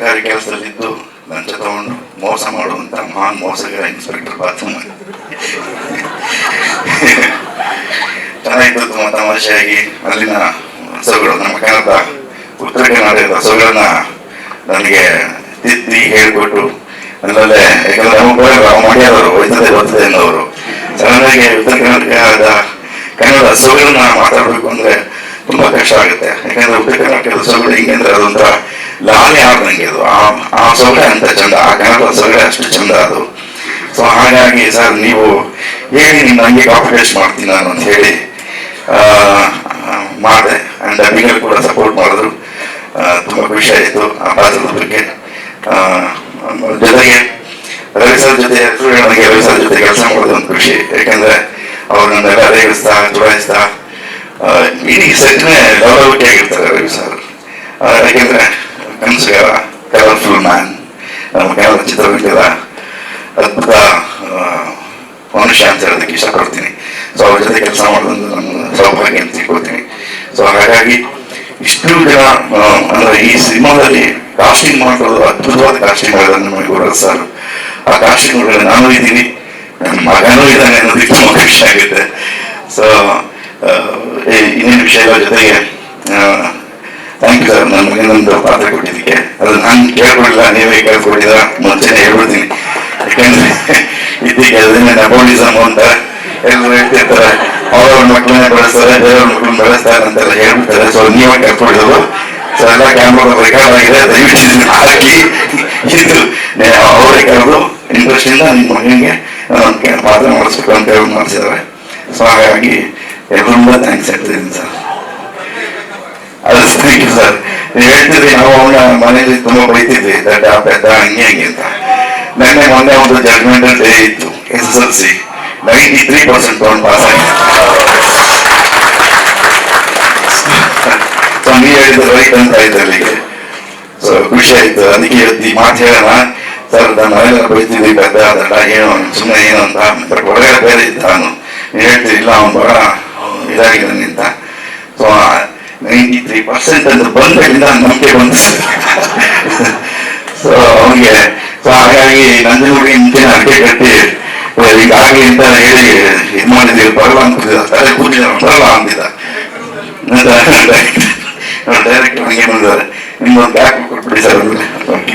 ಸರ್ಕಾರಿ ಕೆಲಸದಲ್ಲಿದ್ದು ಲಂಚ ತಗೊಂಡು ಮೋಸ ಮಾಡುವಂತ ಮಹಾನ್ ಮೋಸಗಾರ ಇನ್ಸ್ಪೆಕ್ಟರ್ ಬಾತ್ರೂಮ್ ಚೆನ್ನಾಗಿತ್ತು ತುಂಬ ತಮಾಷೆಯಾಗಿ ಅಲ್ಲಿನ ಸೊಗಡು ನಮ್ಮ ಕನ್ನಡ, ಉತ್ತರ ಕನ್ನಡದ ಸೊಗಡನ್ನ ನನಗೆ ತಿದ್ದಿ ಹೇಳಿಕೊಟ್ಟು ಅಲ್ಲದೆ ಯಾಕಂದ್ರೆ ನಮ್ಮ ಮಂಡ್ಯದವರು ಒಯ್ತದೆ ಬರ್ತದೆ ಅನ್ನೋರು. ಸಡನ್ನಾಗಿ ಉತ್ತರ ಕರ್ನಾಟಕದ ಕನ್ನಡ ಸೊಗಡನ್ನ ಮಾತಾಡಬೇಕು ಅಂದ್ರೆ ತುಂಬಾ ಕಷ್ಟ ಆಗುತ್ತೆ. ಯಾಕಂದ್ರೆ ಉತ್ತರ ಕರ್ನಾಟಕದ ಸೊಗಡು ಹಿಂಗೆ ಅಂದ್ರೆ ಅದೊಂಥರ ಲಾಲಿ ನಂಗೆ ಅದು ಆ ಸೊಗಡೆ ಅಂತ ಚಂದ, ಆ ಕನ್ನಡದ ಸೊಗಡೆ ಅಷ್ಟು ಚಂದ ಅದು. ಸೊ ಹಾಗಾಗಿ ಸರ್, ನೀವು ಹೇಳಿ ನಿಮ್ಮ ನನಗೆ ಕಾಂಪಿಟೇಷನ್ ಮಾಡ್ತೀನಿ ನಾನು ಅಂತ ಹೇಳಿ ಮಾಡಿದೆ. ಆ್ಯಂಡ್ ಅಭಿಗಳು ಕೂಡ ಸಪೋರ್ಟ್ ಮಾಡಿದ್ರು. ತುಂಬ ಖುಷಿ ಆಯಿತು ಆ ಪಾತ್ರದ ಬಗ್ಗೆ. ಜೊತೆಗೆ ರವಿ ಸರ್ ಜೊತೆ ನನಗೆ ರವಿ ಸರ್ ಜೊತೆ ಕೆಲಸ ಮಾಡೋದು ಒಂದು ಖುಷಿ. ಯಾಕಂದ್ರೆ ಅವ್ರು ನನ್ನೆಲ್ಲ ರೇಗಿಸ್ತಾ ಚುಡಾಯಿಸ್ತಾ ಇಡೀ ಸೆಟ್ನೇ ಲೆವೆಲ್ ಆಗಿರ್ತಾರೆ ರವಿ ಸರ್. ಯಾಕೆಂದ್ರೆ ಕನಸುಗಾರ ಕಲರ್ಫುಲ್ ಮ್ಯಾನ್ ನಮ್ಮ ಕನ್ನಡ ಚಿತ್ರರಂಗದ ಅದ್ಭುತ ಮನುಷ್ಯ ಅಂತ ಹೇಳೋದಕ್ಕೆ ಇಷ್ಟಪಡ್ತೀನಿ. ಸೊ ಅವ್ರ ಜೊತೆ ಕೆಲಸ ಮಾಡೋದು ನನ್ನ ಸೌಭಾಗ್ಯ ಅಂತ ತಿಳ್ಕೊಳ್ತೀನಿ ಸೊ ಹಾಗಾಗಿ ಇಷ್ಟು ಜನ ಅಂದ್ರೆ ಈ ಸಿನಿಮಾದಲ್ಲಿ ಕಾಸ್ಟಿಂಗ್ ಮಾಡೋದು ಅದ್ಭುತವಾದ ಕಾಸ್ಟಿಂಗ್ ಮಾಡೋದನ್ನು ನಮಗೆ ಗೌರವ ಸರ್. ಆ ಕಾಸ್ಟಿಂಗ್ ನಾನು ಇದ್ದೀನಿ, ನನ್ನ ಮಗನೂ ಇದ್ದಾನೆ ಅನ್ನೋದಕ್ಕೆ ತುಂಬ ಖುಷಿ ಆಗುತ್ತೆ. ಸೊ ಇನ್ನೇನು ವಿಷಯಗಳ ಜೊತೆಗೆ ಥ್ಯಾಂಕ್ ಸರ್ ನನ್ನ ಇನ್ನೊಂದು ಪಾತ್ರ ಕೊಟ್ಟಿದ್ದಕ್ಕೆ. ಅದು ನಾನು ಕೇಳ್ಕೊಡಿಲ್ಲ, ನೀವೇ ಕೇಳ್ಕೊಡಿದ ಮುಂಚೆನೆ ಹೇಳ್ಬಿಡ್ತೀನಿ. ಯಾಕಂದ್ರೆ ಇದಕ್ಕೆ ಅದನ್ನೇ ನಬೋಲಿಸಮ್ ಅಂತ ಎಲ್ಲರೂ ಹೇಳ್ತಿರ್ತಾರೆ. ಅವ್ರವ್ರ ಮಕ್ಕಳನ್ನ ಬೆಳೆಸ್ತಾರೆ, ದೇವರ ಮಕ್ಕಳನ್ನ ಬೆಳೆಸ್ತಾರೆ ಅಂತೆಲ್ಲ ಹೇಳ್ಬಿಡ್ತಾರೆ. ಸೊ ನೀವೇ ಕೇಳ್ಕೊಡಿದ್ರು ಸೊ ಎಲ್ಲ ಕ್ಯಾಮ್ರಾ ರೆಕಾರ್ಡ್ ಆಗಿದೆ. ದಯವಿಟ್ಟು ಹಾಕಿ. ಇದು ಅವರೇ ಕರೆದು ಇಂಟ್ರೆಸ್ಟ್ ಇಂದ ನಿಮ್ಮ ಮಗನಿಗೆ ಪಾತ್ರ ಮಾಡಿಸ್ಬೇಕು ಅಂತ ಹೇಳಿ ಮಾಡಿಸಿದ್ದಾರೆ. ಸೊ ಹಾಗಾಗಿ ಎಲ್ಲರೂ ಥ್ಯಾಂಕ್ಸ್ ಹೇಳ್ತಿದ್ದೀನಿ ಸರ್. ಥ್ಯಾಂಕ್ ಸರ್ ನೀವು ನಾವು ಅವನ ಮನೇಲಿ ತುಂಬಾ ಬೈತಿದ್ವಿ. ದಡ್ಡ ಪೆದ್ದ ಹಂಗೆ ಹಂಗೆ ಅಂತ. ನನ್ನ ಮೊನ್ನೆ ಒಂದು ಜಡ್ಮೆಂಟಲ್ ಡೇ ಇತ್ತು S S L C ninety three percent ತಗೊಂಡು ಪಾಸ್ ಆಗಿದೆ ಸೊ ಹೇಳಿದ ರೈಟ್ ಅಂತ ಆಯ್ತು ಅಲ್ಲಿಗೆ. ಸೊ ಖುಷಿ ಆಯ್ತು. ಅದಕ್ಕೆ ಈ ಮಾತು ಹೇಳೋಣ. ಸರ್, ನಾನು ಮನೆಯಲ್ಲ ಬೈತಿದ್ವಿ ಪೆದ್ದ ದಡ್ಡ ಏನು ಸುಮ್ಮನೆ ಏನು ಅಂತ. ಮತ್ತೆ ಹೊರಗಡೆ ಬೇರೆ ಇದ್ದ ನಾನು. ಹೇಳ್ತೀರಿ, ಇಲ್ಲ, ಅವ್ನು ಬಹಳ ಇದಾಗಿದ್ದಾನೆ ಅಂತ. ಸೊ ನೈಂಟಿ ತ್ರೀ ಪರ್ಸೆಂಟ್ ಅಂತ ಬಂದಾಗಿಂದ ನಂಬಿಕೆ ಬಂದ ಸೊ ಅವನಿಗೆ ಸೊ ಹಾಗಾಗಿ ನಂಜನಗೂಡಿ ಮುಂಚೆ ಅಡಿಕೆ ಕಟ್ಟಿ ಈಗಾಗಲಿ ಅಂತ ಹೇಳಿ ಇದು ಮಾಡಿದ್ದೀವಿ. ಬರಲ್ಲ ಅಂತಿದ್ದ ತಲೆ ಕೂತಿದ್ದ ಬರಲ್ಲ ಅಂತಿದ್ದ ಡೈರೆಕ್ಟ್ ಅವನಿಗೆ ಬಂದಿದ್ದಾರೆ ನಿಮ್ಗೊಂದು ಬ್ಯಾಕ್ ಕೊಟ್ಬಿಡಿ ಸರ್. ಓಕೆ.